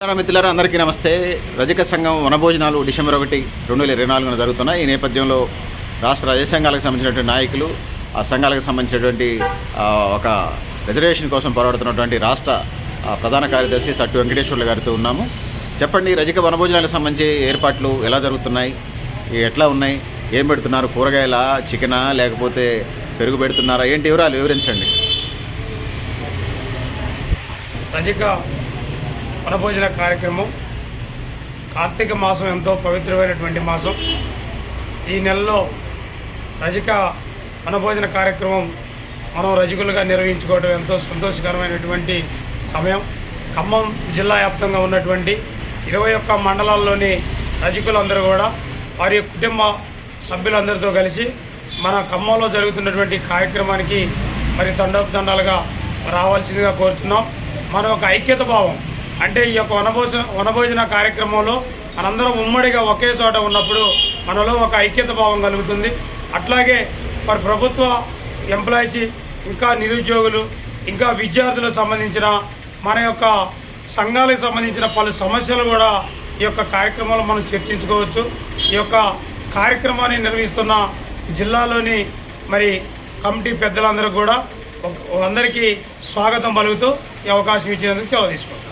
నమస్కారం మిత్రులారా అందరికీ నమస్తే. రజక సంఘం వనభోజనాలు డిసెంబర్ ఒకటి రెండు వేల ఇరవై నాలుగున జరుగుతున్నాయి. ఈ నేపథ్యంలో రాష్ట్ర రజ సంఘాలకు సంబంధించినటువంటి నాయకులు ఆ సంఘాలకు సంబంధించినటువంటి ఒక రిజర్వేషన్ కోసం పోరాడుతున్నటువంటి రాష్ట్ర ప్రధాన కార్యదర్శి సట్టు వెంకటేశ్వర్లు గారితో ఉన్నాము. చెప్పండి రజక వనభోజనాలకు సంబంధించి ఏర్పాట్లు ఎలా జరుగుతున్నాయి? ఎట్లా ఉన్నాయి? ఏం పెడుతున్నారు? కూరగాయల చికెనా లేకపోతే పెరుగు పెడుతున్నారా? ఏంటి వివరాలు వివరించండి. రజిక వనభోజన కార్యక్రమం. కార్తీక మాసం ఎంతో పవిత్రమైనటువంటి మాసం. ఈ నెలలో రజిక వనభోజన కార్యక్రమం మనం రజకులుగా నిర్వహించుకోవడం ఎంతో సంతోషకరమైనటువంటి సమయం. ఖమ్మం జిల్లా వ్యాప్తంగా ఉన్నటువంటి ఇరవై ఒక్క మండలాల్లోని రజకులందరూ కూడా వారి కుటుంబ సభ్యులందరితో కలిసి మన ఖమ్మంలో జరుగుతున్నటువంటి కార్యక్రమానికి మరి దండోపదండాలుగా రావాల్సిందిగా కోరుతున్నాం. మన ఒక ఐక్యత భావం అంటే ఈ యొక్క వనభోజన వనభోజన కార్యక్రమంలో మనందరం ఉమ్మడిగా ఒకే చోట ఉన్నప్పుడు మనలో ఒక ఐక్యత భావం కలుగుతుంది. అట్లాగే మరి ప్రభుత్వ ఎంప్లాయీస్ ఇంకా నిరుద్యోగులు ఇంకా విద్యార్థులకు సంబంధించిన మన యొక్క సంఘాలకు సంబంధించిన పలు సమస్యలు కూడా ఈ యొక్క కార్యక్రమంలో మనం చర్చించుకోవచ్చు. ఈ యొక్క కార్యక్రమాన్ని నిర్వహిస్తున్న జిల్లాలోని మరి కమిటీ పెద్దలందరూ కూడా అందరికీ స్వాగతం పలుకుతూ ఈ అవకాశం ఇచ్చినందుకు సెలవు తీసుకుంటాం